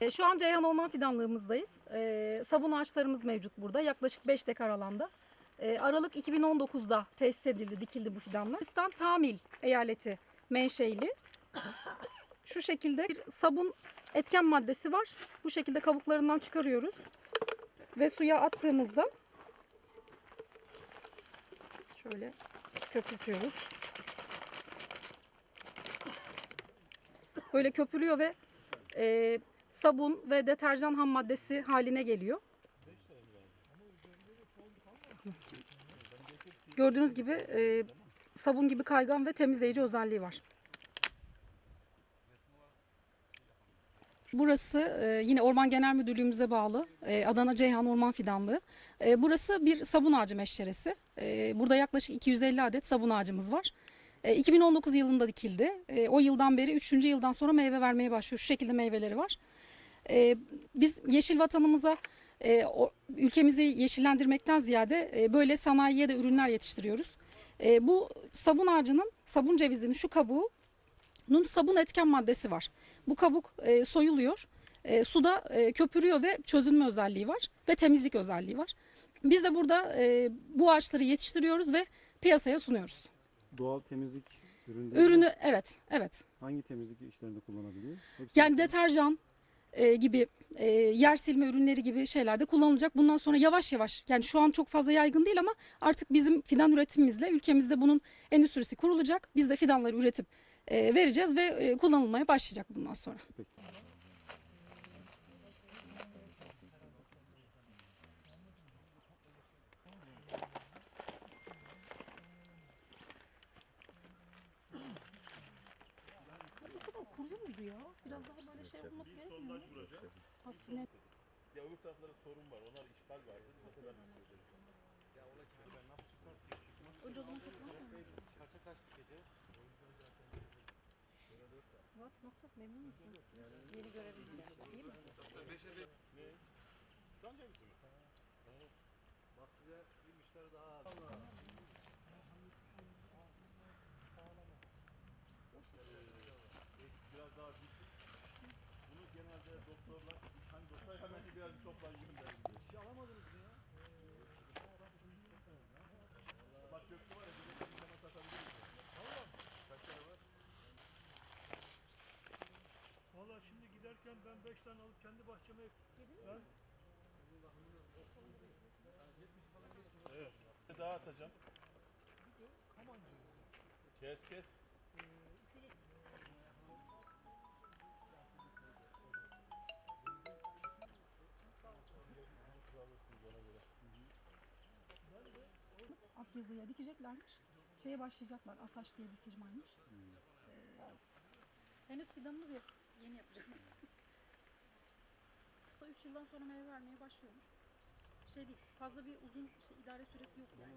E, Şu an Ceyhan Orman Fidanlığımızdayız. E, sabun ağaçlarımız mevcut burada. Yaklaşık 5 dekar alanda. E, Aralık 2019'da tesis edildi, dikildi bu fidanlar. Hindistan Tamil eyaleti menşeili. Şu şekilde bir sabun etken maddesi var. Bu şekilde kabuklarından çıkarıyoruz. Ve suya attığımızda şöyle köpürtüyoruz. Böyle köpürüyor ve e, sabun ve deterjan ham maddesi haline geliyor. Gördüğünüz gibi e, sabun gibi kaygan ve temizleyici özelliği var. Burası e, yine Orman Genel Müdürlüğümüze bağlı e, Adana Ceyhan Orman Fidanlığı. E, burası bir sabun ağacı meşceresi. E, burada yaklaşık 250 adet sabun ağacımız var. E, 2019 yılında dikildi. E, o yıldan beri 3. yıldan sonra meyve vermeye başlıyor. Şu şekilde meyveleri var. E, biz yeşil vatanımıza e, o, ülkemizi yeşillendirmekten ziyade e, böyle sanayiye de ürünler yetiştiriyoruz. E, bu sabun ağacının, sabun cevizinin şu kabuğunun sabun etken maddesi var. Bu kabuk e, soyuluyor, e, suda e, köpürüyor ve çözünme özelliği var ve temizlik özelliği var. Biz de burada e, bu ağaçları yetiştiriyoruz ve piyasaya sunuyoruz. Doğal temizlik ürünleri Ürünü evet, evet. hangi temizlik işlerinde kullanabiliyor? Hepsi Yani deterjan e, gibi e, yer silme ürünleri gibi şeylerde kullanılacak. Bundan sonra yavaş yavaş yani şu an çok fazla yaygın değil ama artık bizim fidan üretimimizle ülkemizde bunun endüstrisi kurulacak. Biz de fidanları üretip e, vereceğiz ve e, kullanılmaya başlayacak bundan sonra. Kuruyor ya? Biraz daha böyle şey olması gerekmiyor mu? Hafifine Ya öbür taraflarda sorun var. Onlar işgal var. Ne kadar istiyorlar? Önce o zaman toplanmıyor mu? Murat nasıl? Memnun musun? Yeni görevinle. İyi mi? Bak size bir müşteri daha aldım. Biraz daha dik. Bunu genelde doktorlar, hani doktor hemen biraz toplayın gönderin diyor. Hiç alamadınız mı ya? Bak köprü var ya, bir de bir hemen satabilir misin? Tamam. Kaç tane var? Valla şimdi giderken ben 5 tane alıp kendi bahçeme ben Evet. Daha atacağım. Kes Akyazı'ya dikeceklermiş. Şeye başlayacaklar. Asaş diye bir firmaymış. Ee, henüz fidanımız yok. Yeni yapacağız. 3 yıldan sonra meyve vermeye başlıyormuş. Şey değil, fazla bir uzun işte idare süresi yok yani.